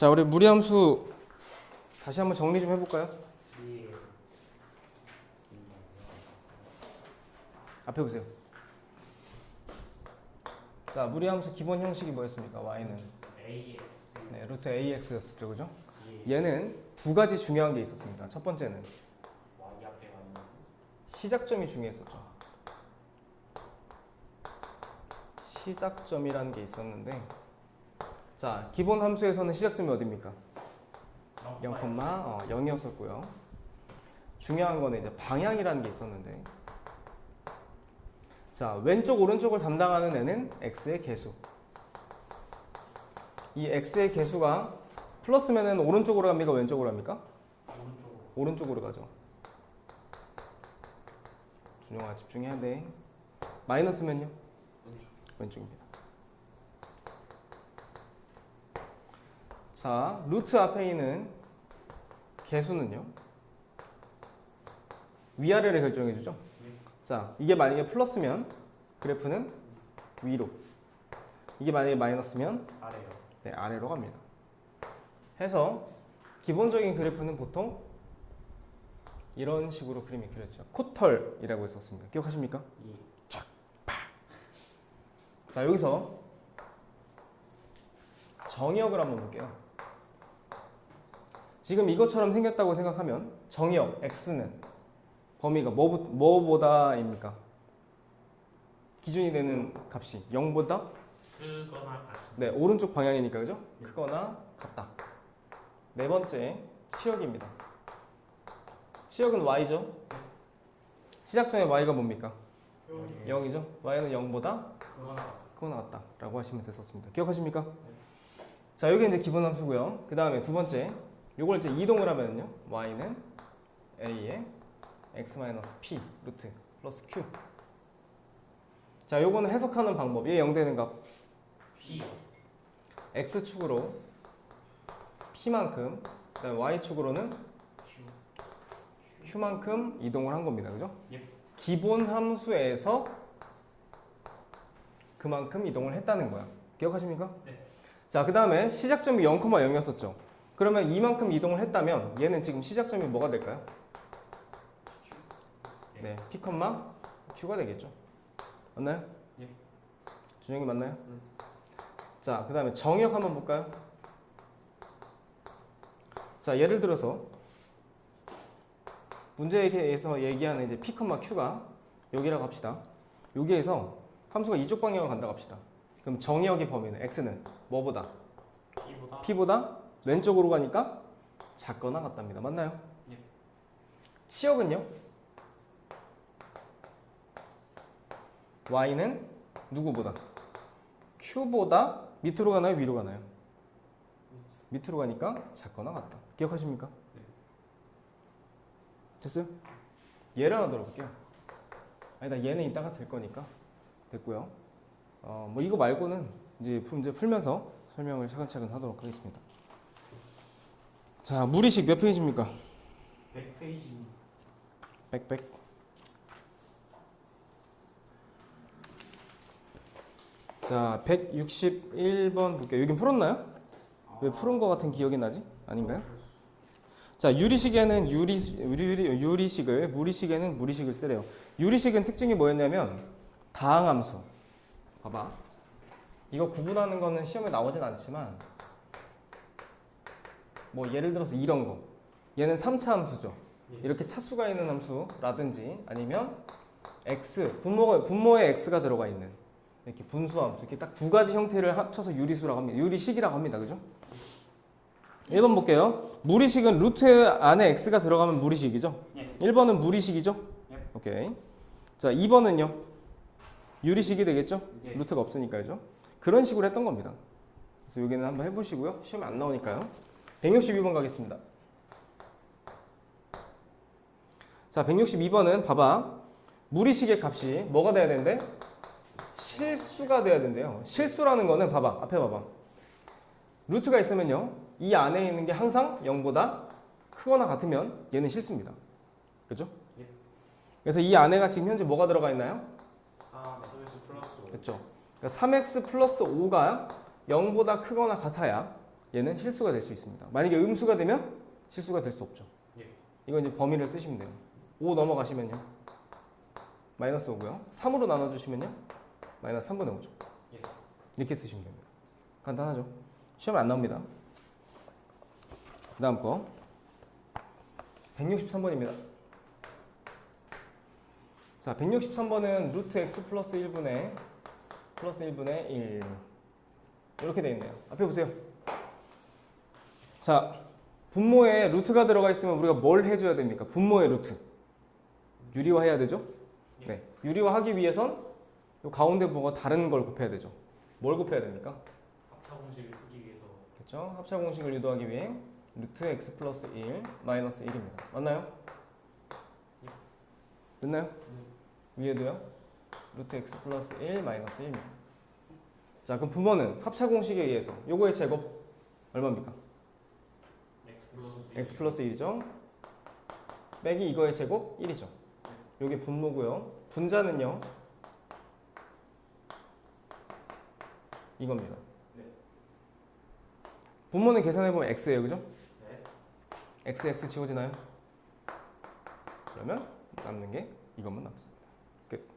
자, 우리 무리함수 다시 한번 정리 좀 해볼까요? 예. 앞에 보세요. 자, 무리함수 기본 형식이 뭐였습니까? y는. 네, 루트 ax였었죠, 그죠? 예. 얘는 두 가지 중요한 게 있었습니다. 첫 번째는. 시작점이 중요했었죠. 시작점이라는 게 있었는데, 자, 기본 함수에서는 시작점이 어딥니까? 0, 어, 0이었었고요. 중요한 거는 이제 방향이라는 게 있었는데, 자, 왼쪽, 오른쪽을 담당하는 애는 x의 개수. 이 x의 개수가 플러스면은 오른쪽으로 갑니까? 왼쪽으로 갑니까? 오른쪽. 오른쪽으로 가죠. 준영아 집중해야 돼. 마이너스면요? 왼쪽. 왼쪽입니다. 자, 루트 앞에 있는 개수는요? 위아래를 결정해 주죠. 네. 자, 이게 만약에 플러스면 그래프는 위로. 이게 만약에 마이너스면 아래요. 네, 아래로 갑니다. 해서 기본적인 그래프는 보통 이런 식으로 그림이 그렸죠. 코털이라고 했었습니다. 기억하십니까? 예. 자, 여기서 정역을 한번 볼게요. 지금 이것처럼 생겼다고 생각하면 정역 x는 범위가 뭐, 뭐보다입니까? 기준이 되는 값이 0보다 크거나 같은. 네, 오른쪽 방향이니까 그죠? 크거나 같다. 네 번째 치역입니다. 치역은 y죠. 시작점의 y가 뭡니까? 0 이죠. y는 0보다 크거나. 크거나 같다 라고 하시면 됐었습니다. 기억하십니까? 자, 여기 이제 기본 함수고요. 그 다음에 두 번째, 요걸 이제 이동을 하면요, y는 a에 x-p 루트 플러스 q. 자, 요거는 해석하는 방법. 얘 0 되는 값 P. x 축으로 p만큼, 그다음 y 축으로는 Q. q만큼 이동을 한 겁니다. 그죠? 예. 기본 함수에서 그만큼 이동을 했다는 거야. 기억하십니까? 네. 자, 그 다음에 시작점이 0,0이었었죠. 그러면 이만큼 이동을 했다면 얘는 지금 시작점이 뭐가 될까요? 네, P, Q가 되겠죠. 맞나요? 예. 준영이 맞나요? 음. 자, 그 다음에 정역 한번 볼까요? 자, 예를 들어서 문제에서 얘기하는 이제 P, Q가 여기라고 합시다. 여기에서 함수가 이쪽 방향으로 간다고 합시다. 그럼 정역의 범위는 x는 뭐보다? P보다. p보다 왼쪽으로 가니까 작거나 같답니다. 맞나요? 예. 치역은요? y는 누구보다? q보다 밑으로 가나요? 위로 가나요? 밑으로 가니까 작거나 같다. 기억하십니까? 네. 됐어요? 예를 하나 들어볼게요. 아니다 얘는 이따가 될 거니까 됐고요. 어, 뭐 이거 말고는 이제 문제 풀면서 설명을 차근차근 하도록 하겠습니다. 자, 무리식 몇 페이지입니까? 100페이지. 빽빽. 자, 161번 볼게요. 여긴 풀었나요? 왜 푸른 거 같은 기억이 나지? 아닌가요? 자, 유리식에는 유리, 유리, 유리식을, 무리식에는 무리식을 쓰래요. 유리식은 특징이 뭐였냐면 다항함수. 봐봐. 이거 구분하는 거는 시험에 나오진 않지만 뭐 예를 들어서 이런 거. 얘는 3차 함수죠. 이렇게 차수가 있는 함수라든지 아니면 x 분모가 분모에 x가 들어가 있는 이렇게 분수함수 이렇게 딱 두 가지 형태를 합쳐서 유리수라고 합니다. 유리식이라고 합니다. 그죠? 1번 볼게요. 무리식은 루트 안에 x가 들어가면 무리식이죠. 예. 1번은 무리식이죠. 예. 오케이. 자, 2번은요. 유리식이 되겠죠? 예. 루트가 없으니까요. 그런 식으로 했던 겁니다. 그래서 여기는 한번 해보시고요. 시험에 안 나오니까요. 162번 가겠습니다. 자, 162번은 봐봐. 무리식의 값이 뭐가 돼야 되는데? 실수가 돼야 된대요. 실수라는 거는 봐봐. 앞에 봐봐. 루트가 있으면요. 이 안에 있는 게 항상 0보다 크거나 같으면 얘는 실수입니다. 그죠? 예. 그래서 이 안에가 지금 현재 뭐가 들어가 있나요? 4 서비스 플러스 5. 그렇죠. 그러니까 3x 플러스 5가 0보다 크거나 같아야 얘는 실수가 될 수 있습니다. 만약에 음수가 되면 실수가 될 수 없죠. 예. 이거 이제 범위를 쓰시면 돼요. 5 넘어가시면요. 마이너스 5고요. 3으로 나눠주시면요. 마이너스 3분의 5죠. 예. 이렇게 쓰시면 됩니다. 간단하죠. 시험에 안 나옵니다. 그 다음 거 163번입니다. 자, 163번은 루트 x 플러스 1분의 플러스 1분의 1 이렇게 되어 있네요. 앞에 보세요. 자, 분모에 루트가 들어가 있으면 우리가 뭘 해줘야 됩니까? 분모의 루트 유리화해야 되죠? 예. 네, 유리화하기 위해선 요 가운데 뭐가 다른 걸 곱해야 되죠. 뭘 곱해야 됩니까? 합차 공식을 쓰기 위해서 그렇죠? 합차 공식을 유도하기 위해 루트 x 플러스 1 마이너스 1입니다. 맞나요? 됐나요? 위에도요? 루트 x 플러스 1 마이너스 1입니다. 자, 그럼 분모는 합차 공식에 의해서 요거의 제곱 얼마입니까? X 플러스 x 플러스 1이죠. 빼기 이거의 제곱 1이죠. 요게 분모고요. 분자는요. 이겁니다. 네. 분모는 계산해 보면 x예요, 그죠? 네. x x 지워지나요? 그러면 남는 게 이것만 남습니다. 끝.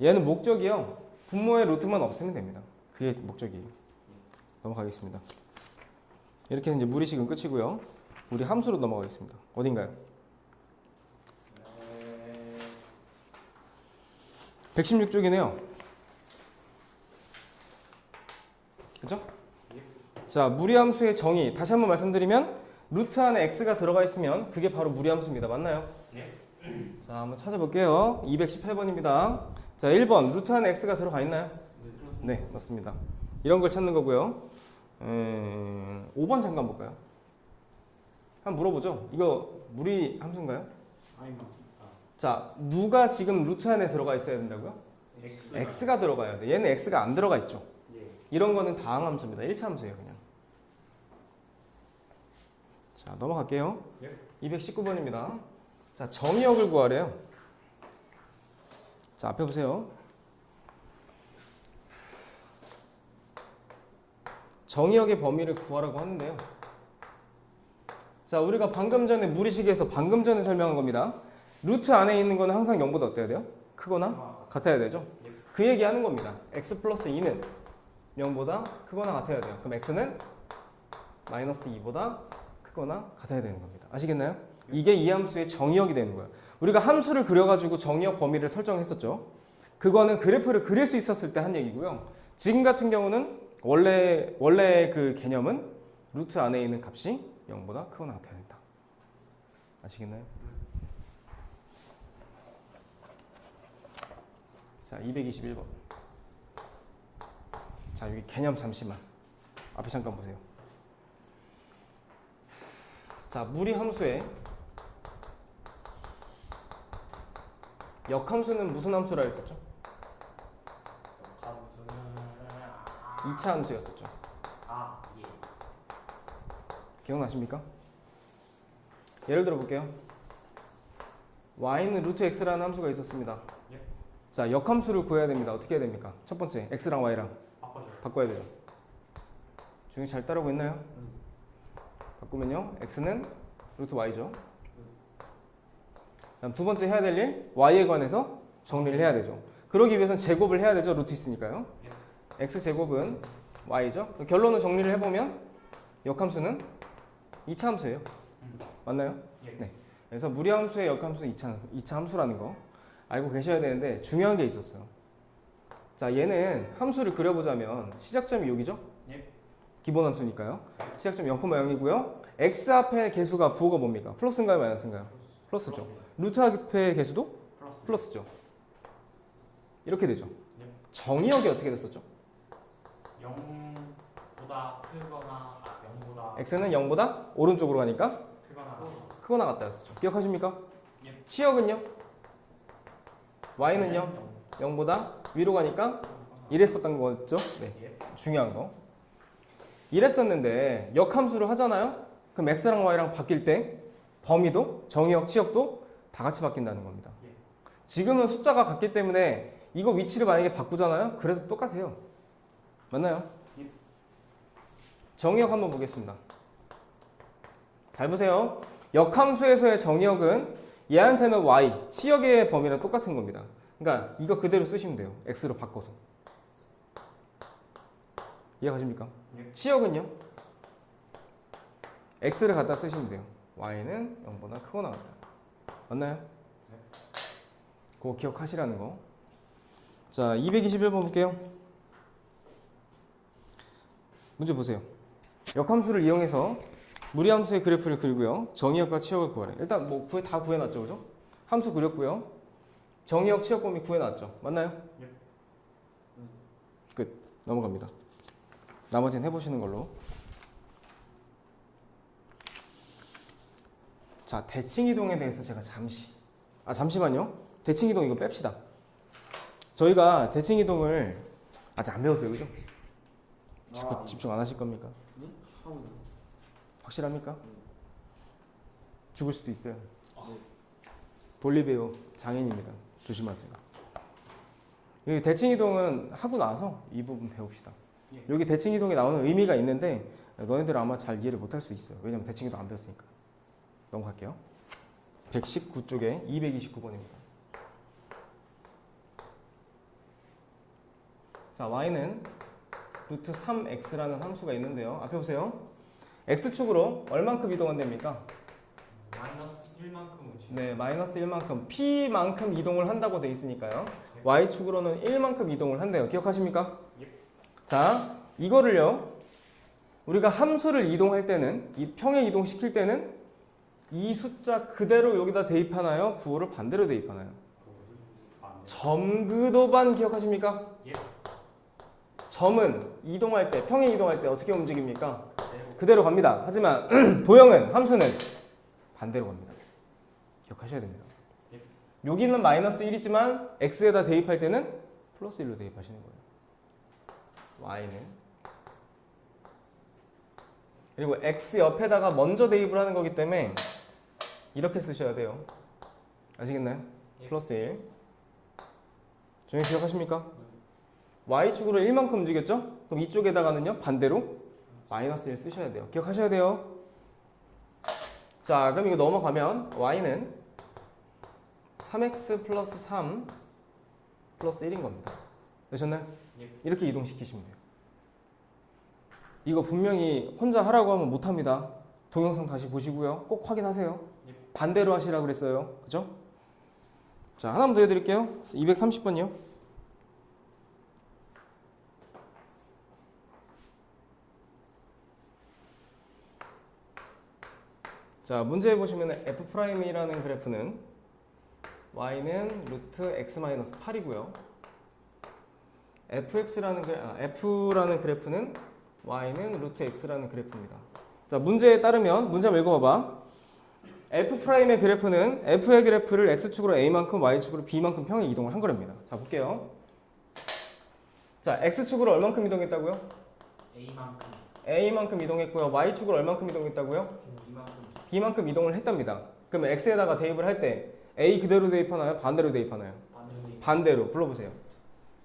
얘는 목적이요. 분모의 루트만 없으면 됩니다. 그게 목적이에요. 넘어가겠습니다. 이렇게 해서 이제 무리식은 끝이고요. 우리 함수로 넘어가겠습니다. 어딘가요? 네. 116쪽이네요. 그죠? 자, 무리함수의 정의 다시 한번 말씀드리면 루트 안에 x가 들어가 있으면 그게 바로 무리함수입니다. 맞나요? 네. 자, 한번 찾아볼게요. 218번입니다. 자, 1번 루트 안에 x가 들어가 있나요? 네. 네, 맞습니다. 이런 걸 찾는 거고요. 음, 5번 잠깐 볼까요? 한번 물어보죠. 이거 무리 함수인가요? 아닙니다. 아, 자, 누가 지금 루트 안에 들어가 있어야 된다고요? x x가 들어가야 돼. 얘는 x가 안 들어가 있죠. 예. 이런 거는 다항 함수입니다. 1차 함수예요, 그냥. 자, 넘어갈게요. 예. 219번입니다. 자, 정의역을 구하래요. 자, 앞에 보세요. 정의역의 범위를 구하라고 하는데요. 자, 우리가 방금 전에 무리식에서 방금 전에 설명한 겁니다. 루트 안에 있는 거는 항상 0보다 어때야 돼요? 크거나 아, 같아야 되죠? 예. 그 얘기 하는 겁니다. x 플러스 2는 0보다 크거나 같아야 돼요. 그럼 x는 마이너스 2보다 크거나 같아야 되는 겁니다. 아시겠나요? 이게 이 함수의 정의역이 되는 거예요. 우리가 함수를 그려가지고 정의역 범위를 설정했었죠. 그거는 그래프를 그릴 수 있었을 때 한 얘기고요. 지금 같은 경우는 원래 원래 그 개념은 루트 안에 있는 값이 0보다 크거나 같아야 된다. 아시겠나요? 자, 221번. 자, 여기 개념 잠시만. 앞에 잠깐 보세요. 자, 무리 함수의 역함수는 무슨 함수라 했었죠? 함수는 2차 함수였었죠. 아, 예. 기억나십니까? 예를 들어 볼게요. y는 루트 x라는 함수가 있었습니다. 예. 자, 역함수를 구해야 됩니다. 어떻게 해야 됩니까? 첫 번째, x랑 y랑 바꿔줘요. 바꿔야 되죠. 중이 잘 따르고 있나요? 음. 바꾸면요, x는 루트 y죠. 그다음 두 번째 해야 될 일, y에 관해서 정리를 해야 되죠. 그러기 위해서는 제곱을 해야 되죠. 루트 있으니까요. X 제곱은 y죠. 결론을 정리를 해보면 역함수는 2차 함수예요. 음. 맞나요? 예. 네. 그래서 무리함수의 역함수는 2차, 2차 함수라는 거 알고 계셔야 되는데 중요한 게 있었어요. 자, 얘는 함수를 그려보자면 시작점이 여기죠? 예. 기본 함수니까요. 시작점 0,0이고요. x 앞에 개수가 부호가 뭡니까? 플러스인가요? 마이너스인가요? 플러스죠. 루트 앞에 개수도 플러스. 플러스죠. 이렇게 되죠. 예. 정의역이 어떻게 됐었죠? 0보다 크거나 아, 0보다 x는 0보다 오른쪽으로 가니까 크거나 크거나 같다였었죠. 기억하십니까? 예. 치역은요? y는요? 0 보다 위로 가니까 이랬었던 거죠. 네. 예. 중요한 거. 이랬었는데 역함수를 하잖아요. 그럼 x랑 y랑 바뀔 때 범위도 정의역, 치역도 다 같이 바뀐다는 겁니다. 예. 지금은 숫자가 같기 때문에 이거 위치를 만약에 바꾸잖아요. 그래서 똑같아요. 맞나요? 예. 정의역 한번 보겠습니다. 잘 보세요. 역함수에서의 정의역은 얘한테는 y, 치역의 범위랑 똑같은 겁니다. 그러니까 이거 그대로 쓰시면 돼요. x로 바꿔서. 이해가십니까? 네. 치역은요? x를 갖다 쓰시면 돼요. y는 0보다 크고 나간다. 맞나요? 네. 그거 기억하시라는 거. 자, 221번 볼게요. 문제 보세요. 역함수를 이용해서 무리함수의 그래프를 그리고요. 정의역과 치역을 구하래. 일단 뭐 구해 다 구해놨죠, 그죠? 함수 그렸고요. 정의역, 치역 범위 구해놨죠. 맞나요? 예. 끝. 넘어갑니다. 나머지는 해보시는 걸로. 자, 대칭 이동에 대해서 제가 잠시. 아 잠시만요. 대칭 이동 이거 뺍시다. 저희가 대칭 이동을 아직 안 배웠어요, 그죠? 자꾸 아, 집중 안 하실 겁니까? 네? 확실합니까? 죽을 수도 있어요. 아. 볼리베오 장인입니다. 조심하세요. 여기 대칭 이동은 하고 나서 이 부분 배웁시다. 예. 여기 대칭 이동이 나오는 의미가 있는데 너희들 아마 잘 이해를 못할 수 있어요. 왜냐면 대칭 이동 안 배웠으니까. 넘어갈게요. 119쪽에 229번입니다. 자, y는 루트 3x라는 함수가 있는데요. 앞에 보세요. x축으로 얼만큼 이동은 됩니까? 마이너스 1만큼은 지금 네, 마이너스 1만큼 p만큼 이동을 한다고 돼 있으니까요. y축으로는 1만큼 이동을 한대요. 기억하십니까? 예. 자, 이거를요. 우리가 함수를 이동할 때는 이 평에 이동시킬 때는 이 숫자 그대로 여기다 대입하나요? 부호를 반대로 대입하나요? 점그도반 기억하십니까? 예. 점은 이동할 때 평에 이동할 때 어떻게 움직입니까? 그대로 갑니다. 하지만 도형은 함수는 반대로 갑니다. 기억하셔야 됩니다. 예. 여기는 마이너스 1이지만 x에다 대입할 때는 플러스 1로 대입하시는 거예요. y는 그리고 x 옆에다가 먼저 대입을 하는 거기 때문에 이렇게 쓰셔야 돼요. 아시겠나요? 예. 플러스 1. 정리 기억하십니까? Y축으로 1만큼 움직였죠? 그럼 이쪽에다가는요 반대로 마이너스 1 쓰셔야 돼요. 기억하셔야 돼요. 자, 그럼 이거 넘어가면 y는 3x 플러스 3 플러스 1인 겁니다. 되셨나요? 예. 이렇게 이동시키시면 돼요. 이거 분명히 혼자 하라고 하면 못합니다. 동영상 다시 보시고요. 꼭 확인하세요. 예. 반대로 하시라고 그랬어요. 그죠? 자, 하나만 더 해드릴게요. 230번이요. 자, 문제에 보시면 f'이라는 그래프는 y는 루트 x 마이너스 8이고요. fx라는 그래, 아, f라는 그래프는 y는 루트 x라는 그래프입니다. 자, 문제에 따르면 문제 한번 읽어봐봐. f'의 그래프는 f의 그래프를 x축으로 a만큼 y축으로 b만큼 평에 이동을 한 거랍니다. 자, 볼게요. 자, x축으로 얼만큼 이동했다고요? A만큼 a만큼 이동했고요. y축으로 얼만큼 이동했다고요? 이만큼 b만큼 이동을 했답니다. 그러면 x에다가 대입을 할 때 a 그대로 대입하나요? 반대로 대입하나요? 반대로 불러보세요.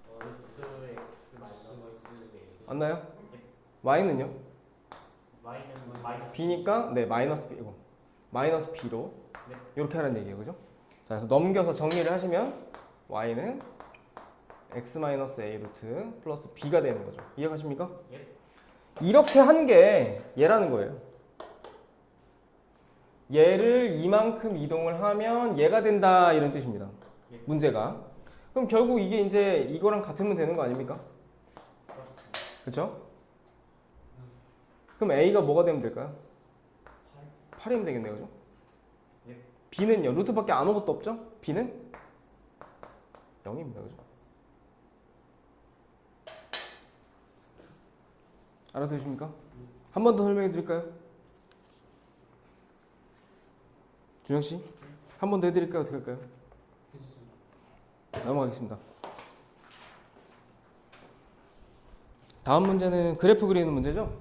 어, X 마이너스 A 맞나요? y는요? Y는 마이너스 b니까 네 마이너스 b 이거 마이너스 b로 네. 이렇게 하라는 얘기예요, 그죠? 자, 그래서 넘겨서 정리를 하시면 y는 x 마이너스 a 루트 플러스 b가 되는 거죠. 이해가십니까? 예. 이렇게 한 게 얘라는 거예요. 얘를 이만큼 이동을 하면 얘가 된다 이런 뜻입니다. 예. 문제가. 그럼 결국 이게 이제 이거랑 같으면 되는 거 아닙니까? 그렇죠? 그럼 a가 뭐가 되면 될까요? 8 이면 되겠네요, 그죠? 예. b는요, 루트밖에 아무것도 없죠? b는 0입니다, 그죠? 알아두십니까? 한 번 더 설명해 드릴까요? 준영 씨, 한 번 더 해드릴까요? 어떻게 할까요? 넘어가겠습니다. 다음 문제는 그래프 그리는 문제죠?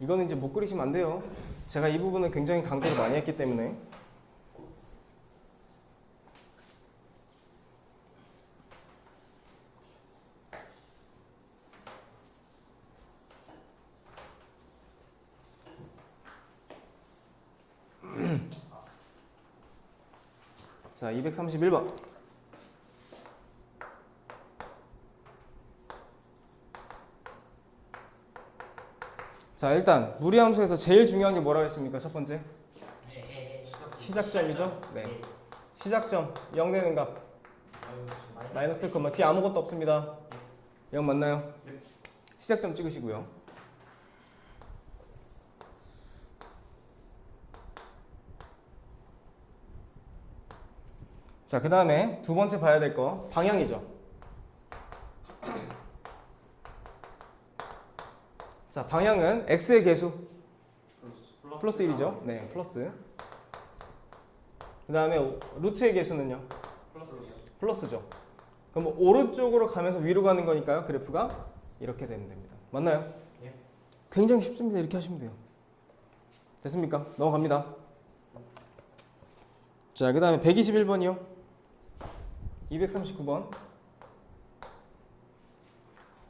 이거는 이제 못 그리시면 안 돼요. 제가 이 부분은 굉장히 강조를 많이 했기 때문에. 자, 231번. 자, 일단 무리 함수에서 제일 중요한 게 뭐라고 했습니까? 첫 번째. 네. 시작점이죠? 네. 시작점 0 되는 값 마이너스 1, 뒤에 아무것도 없습니다. 0 맞나요? 네. 시작점 찍으시고요. 자, 그 다음에 두 번째 봐야 될 거 방향이죠. 자, 방향은 x의 개수 플러스 1이죠. 네, 플러스. 그 다음에 루트의 개수는요? 플러스 플러스죠. 그럼 뭐 오른쪽으로 가면서 위로 가는 거니까요. 그래프가 이렇게 되면 됩니다. 맞나요? 예. 굉장히 쉽습니다. 이렇게 하시면 돼요. 됐습니까? 넘어갑니다. 자, 그 다음에 121번이요. 239번.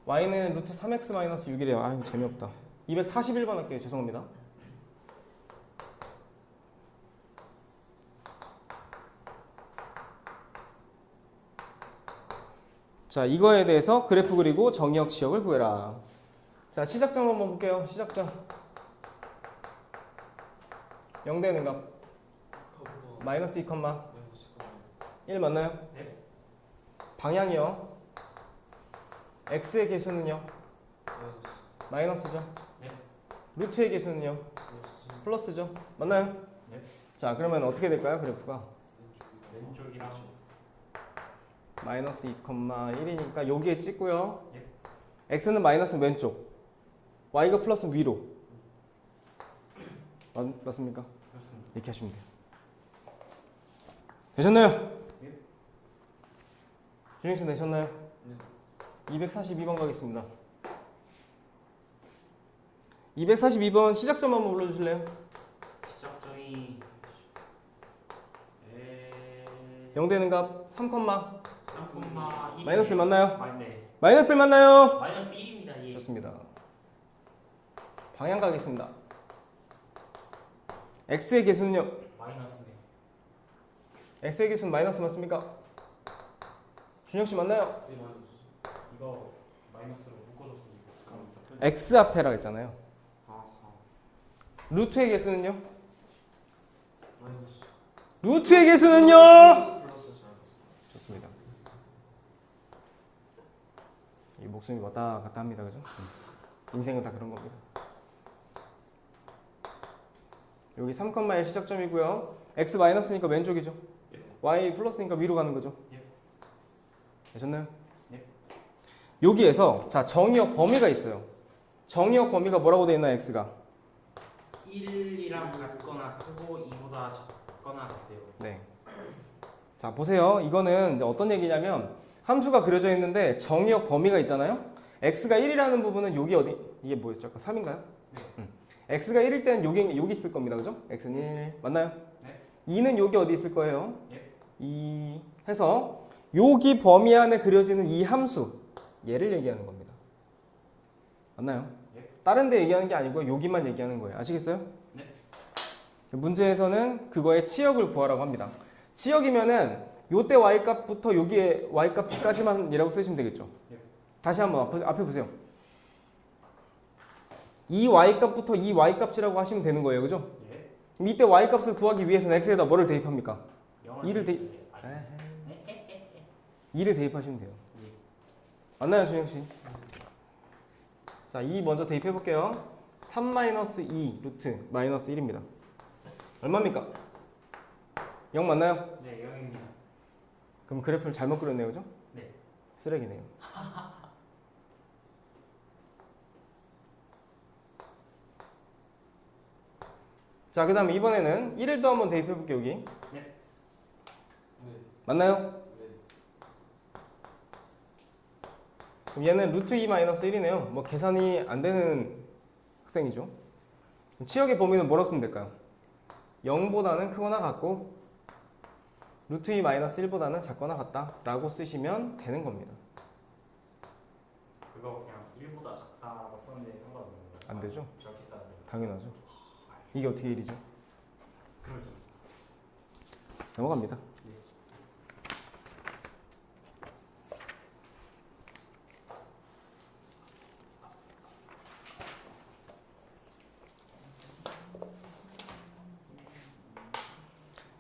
y는 루트 3x-6이래요. 아유, 재미없다. 241번 할게요. 죄송합니다. 자, 이거에 대해서 그래프 그리고 정의역 지역을 구해라. 자, 시작점 한번 볼게요. 시작점. 0 되는 값. 마이너스 2, 1 맞나요? 네. 방향이요. x의 개수는요? 마이너스죠. 네. 루트의 개수는요? 플러스죠. 맞나요? 네. 자, 그러면 어떻게 될까요? 그래프가 왼쪽이랑 마이너스 2,1이니까 여기에 찍고요. 예. x는 마이너스 왼쪽, y가 플러스 위로. 맞, 맞습니까? 그렇습니다. 이렇게 하시면 돼요. 되셨나요? 예. 준영 씨 되셨나요? 242번 가겠습니다. 242번 시작점 한번 불러주실래요? 시작점이 에... 0 되는 값 3, 3,1 마이너스 1 맞나요? 마, 네. 마이너스 1 맞나요? 마이너스 1입니다. 예. 좋습니다. 방향 가겠습니다. x의 개수는요? 마이너스네. x의 개수는 마이너스 맞습니까? 준영 씨 맞나요? 이거 마이너스로 묶어줬습니다. x 앞에라 했잖아요. 루트의 개수는요? 루트의 개수는요? 좋습니다. 이 목숨이 왔다 갔다 합니다, 그죠? 인생은 다 그런 겁니다. 여기 3,1 시작점이고요. x 마이너스니까 왼쪽이죠. 예. y 플러스니까 위로 가는 거죠. 예. 되셨나요? 예. 여기에서 자 정의역 범위가 있어요. 정의역 범위가 뭐라고 되어 있나 x가? 1이랑 같거나 크고 2보다 작거나 같대요. 네. 자 보세요. 이거는 이제 어떤 얘기냐면 함수가 그려져 있는데 정의역 범위가 있잖아요. x가 1이라는 부분은 여기 어디 이게 뭐였죠? 아까 3인가요? 네. 음. x가 1일 때는 여기 여기 있을 겁니다. 그죠? x는 1 맞나요? 네. 2는 여기 어디 있을 거예요? 예. 2 해서 여기 범위 안에 그려지는 이 함수 얘를 얘기하는 겁니다. 맞나요? 예. 다른 데 얘기하는 게 아니고요. 여기만 얘기하는 거예요. 아시겠어요? 네. 문제에서는 그거의 치역을 구하라고 합니다. 치역이면은 요때 y 값부터 여기에 y 값까지만이라고 쓰시면 되겠죠. 예. 다시 한번 앞에, 보세요. 이 y 값부터 이 y 값이라고 하시면 되는 거예요. 그죠? 예. 이때 y 값을 구하기 위해서는 x에다 뭐를 대입합니까? 영어를 이를 대- 네. 아니, 2를 대입하시면 돼요. 예. 맞나요, 준영 씨? 자, 2 먼저 대입해 볼게요. 3-2 루트 마이너스 1입니다. 얼마입니까? 0 맞나요? 네, 0입니다. 그럼 그래프를 잘못 그렸네요, 그죠? 네. 쓰레기네요. 자, 그 다음에 이번에는 1을 또 한번 대입해 볼게요, 여기. 네. 맞나요? 그럼 얘는 루트 2 마이너스 1이네요. 뭐 계산이 안 되는 학생이죠. 치역의 범위는 뭐라고 쓰면 될까요? 0보다는 크거나 같고 루트 2 마이너스 1보다는 작거나 같다 라고 쓰시면 되는 겁니다. 그거 그냥 1보다 작다라고 썼는데 상관없는 거예요. 안 되죠? 저렇게 써야 돼요. 당연하죠. 이게 어떻게 1이죠? 그러죠. 넘어갑니다.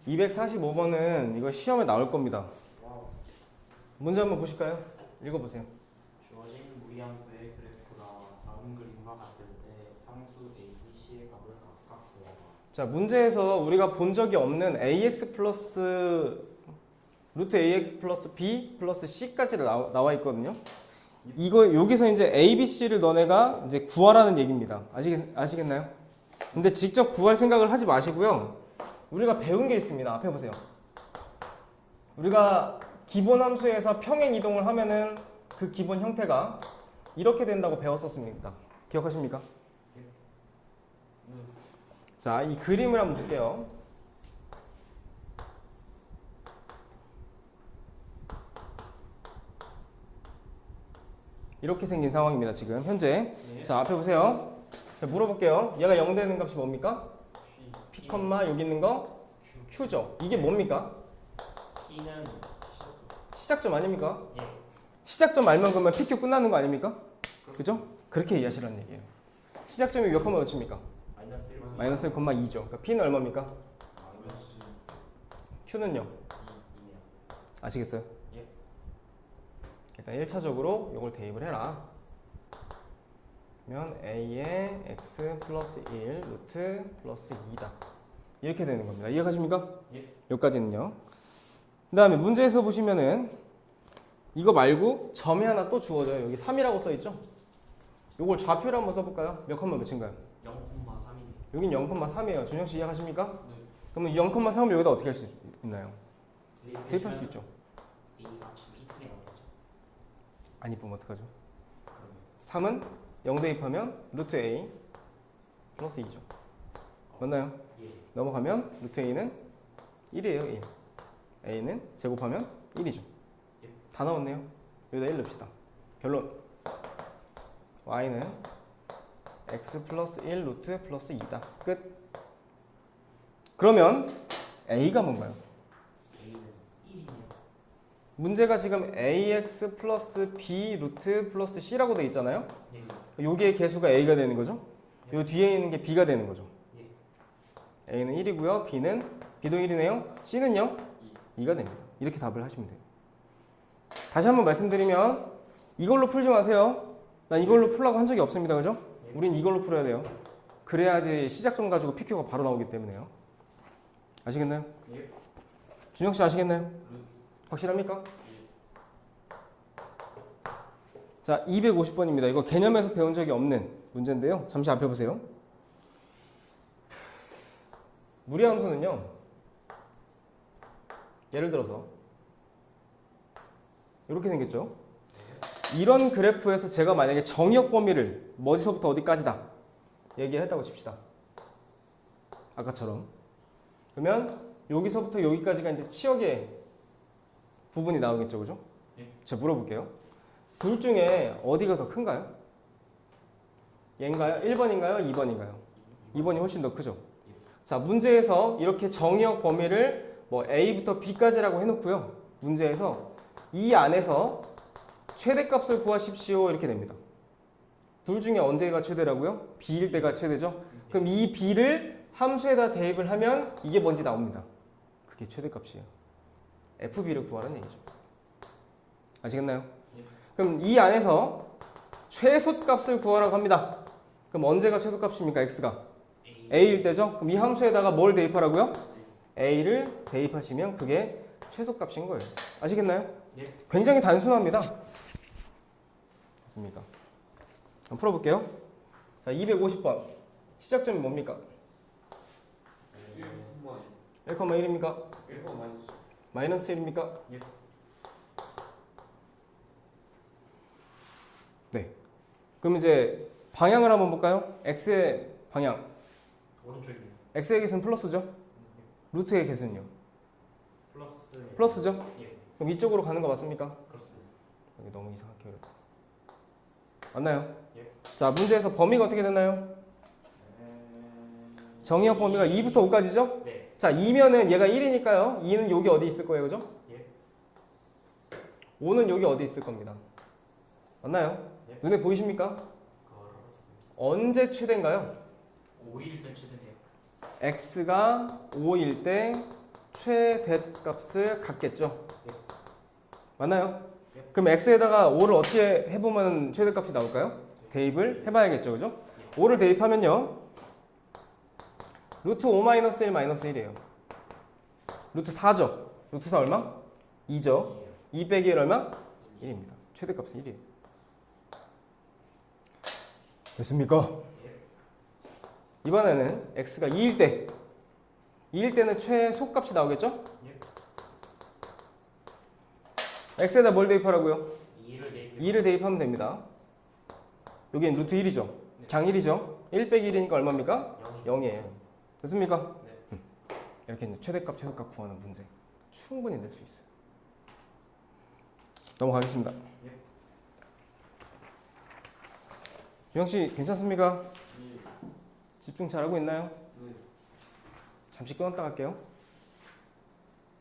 245번은 이거 시험에 나올 겁니다. 문제 한번 보실까요? 읽어보세요. 주어진 무리함수의 그래프가 다음 그림과 같을 때 상수 A, B, C의 값을 각각 구하라. 자, 문제에서 우리가 본 적이 없는 ax 플러스 루트 ax 플러스 b 플러스 c까지 나와, 나와 있거든요. 이거 여기서 이제 a, b, c를 너네가 이제 구하라는 얘기입니다. 아시겠, 아시겠나요? 근데 직접 구할 생각을 하지 마시고요. 우리가 배운 게 있습니다. 앞에 보세요. 우리가 기본 함수에서 평행 이동을 하면은 그 기본 형태가 이렇게 된다고 배웠었습니다. 기억하십니까? 자, 이 그림을 한번 볼게요. 이렇게 생긴 상황입니다, 지금 현재. 네. 자, 앞에 보세요. 자, 물어볼게요. 얘가 0 되는 값이 뭡니까? P, 여기 있는 거 Q죠. 이게 뭡니까? P는 시작점 아닙니까? 예. 시작점 알면 그러면 PQ 끝나는 거 아닙니까? 그죠? 그렇게 이해하시라는 얘기예요. 시작점이 몇 콤마 몇입니까? 마이너스 1번. 마이너스 1,2죠. 그러니까 P는 얼마입니까? 마이너스 Q는요? 2이네요. 아시겠어요? 예. 일단 1차적으로 이걸 대입을 해라. 그러면 a의 x 플러스 1 루트 플러스 2다. 이렇게 되는 겁니다. 이해가십니까? 예. 여기까지는요. 그 다음에 문제에서 보시면은 이거 말고 점이 하나 또 주어져요. 여기 3이라고 써있죠? 이걸 좌표를 한번 써볼까요? 몇 컴마 몇인가요? 0,3이네요. 여긴 0,3이에요. 준영 씨 이해하십니까? 네. 그러면 0,3을 여기다 어떻게 할 수 있나요? 대입할 수 있죠. 안 이쁘면 어떡하죠? 그러면 3은 0 대입하면 루트 a 플러스 2죠. 맞나요? 예. 넘어가면 루트 a는 1이에요. 1. a는 제곱하면 1이죠. 예. 다 나왔네요. 여기다 1 넣읍시다. 결론 y는 x 플러스 1 루트 플러스 2다. 끝. 그러면 a가 뭔가요? A는 1이네요. 문제가 지금 ax 플러스 b 루트 플러스 c라고 돼 있잖아요. 예. 여기의 개수가 a가 되는 거죠. 요 뒤에 있는 게 b가 되는 거죠. 예. a는 1이고요. b는 b도 1이네요. c는요? 2 가 됩니다. 이렇게 답을 하시면 돼요. 다시 한번 말씀드리면 이걸로 풀지 마세요. 난 이걸로 풀라고 한 적이 없습니다. 그죠? 우린 이걸로 풀어야 돼요. 그래야지 시작점 가지고 PQ가 바로 나오기 때문에요. 아시겠나요? 예. 준영 씨 아시겠나요? 확실합니까? 자, 250번입니다. 이거 개념에서 배운 적이 없는 문제인데요. 잠시 앞에 보세요. 무리함수는요. 예를 들어서 이렇게 생겼죠. 이런 그래프에서 제가 만약에 정의역 범위를 어디서부터 어디까지다 얘기를 했다고 칩시다. 아까처럼. 그러면 여기서부터 여기까지가 이제 치역의 부분이 나오겠죠, 그죠? 예. 제가 물어볼게요. 둘 중에 어디가 더 큰가요? 얘인가요? 1번인가요? 2번인가요? 2번이 훨씬 더 크죠. 자, 문제에서 이렇게 정의역 범위를 뭐 A부터 B까지라고 해놓고요. 문제에서 이 안에서 최대값을 구하십시오 이렇게 됩니다. 둘 중에 언제가 최대라고요? B일 때가 최대죠. 그럼 이 B를 함수에다 대입을 하면 이게 뭔지 나옵니다. 그게 최대값이에요. FB를 구하라는 얘기죠. 아시겠나요? 그럼 이 안에서 최소값을 구하라고 합니다. 그럼 언제가 최소값입니까? X가 A. A일 때죠. 그럼 이 함수에다가 뭘 대입하라고요? A를 대입하시면 그게 최소값인 거예요. 아시겠나요? 예. 굉장히 단순합니다. 맞습니까? 한번 풀어볼게요. 자, 250번. 시작점이 뭡니까? 1,1입니까? 마이너스 1입니까? 예. 네. 그럼 이제 방향을 한번 볼까요? x의 방향. 오른쪽이네요. x의 개수는 플러스죠? 루트의 개수는요? 플러스. 플러스죠? 예. 그럼 이쪽으로 가는 거 맞습니까? 그렇습니다. 여기 너무 이상하게 어렵다. 맞나요? 예. 자, 문제에서 범위가 어떻게 되나요? 정의역 범위가 2부터 5까지죠? 네. 자, 2면은 얘가 1이니까요. 2는 여기 어디 있을 거예요, 그죠? 예. 5는 여기 어디 있을 겁니다. 맞나요? 예. 눈에 보이십니까? 언제 최대인가요? 5일 때 최대네요. x가 5일 때 최대값을 갖겠죠. 네. 맞나요? 네. 그럼 x에다가 5를 어떻게 해보면 최대값이 나올까요? 대입을 해봐야겠죠, 그죠? 5를 대입하면요, 루트 5 마이너스 1 마이너스 1이에요. 루트 4죠. 루트 4 얼마? 2죠. 2 빼기 1 얼마? 1입니다. 최대값은 1이에요. 됐습니까? 이번에는 x가 2일 때 2일 때는 최소값이 나오겠죠? x에다 뭘 대입하라고요? 2를 대입 2를 대입하면 됩니다. 여기는 루트 1이죠. 강 1이죠. 1 빼기 1이니까 얼마입니까? 0이 0이에요. 됐습니까? 네. 음. 이렇게 이제 최대값, 최소값 구하는 문제 충분히 낼 수 있어요. 넘어가겠습니다. 예. 주영 씨 괜찮습니까? 집중 잘하고 있나요? 네. 잠시 끊었다 갈게요.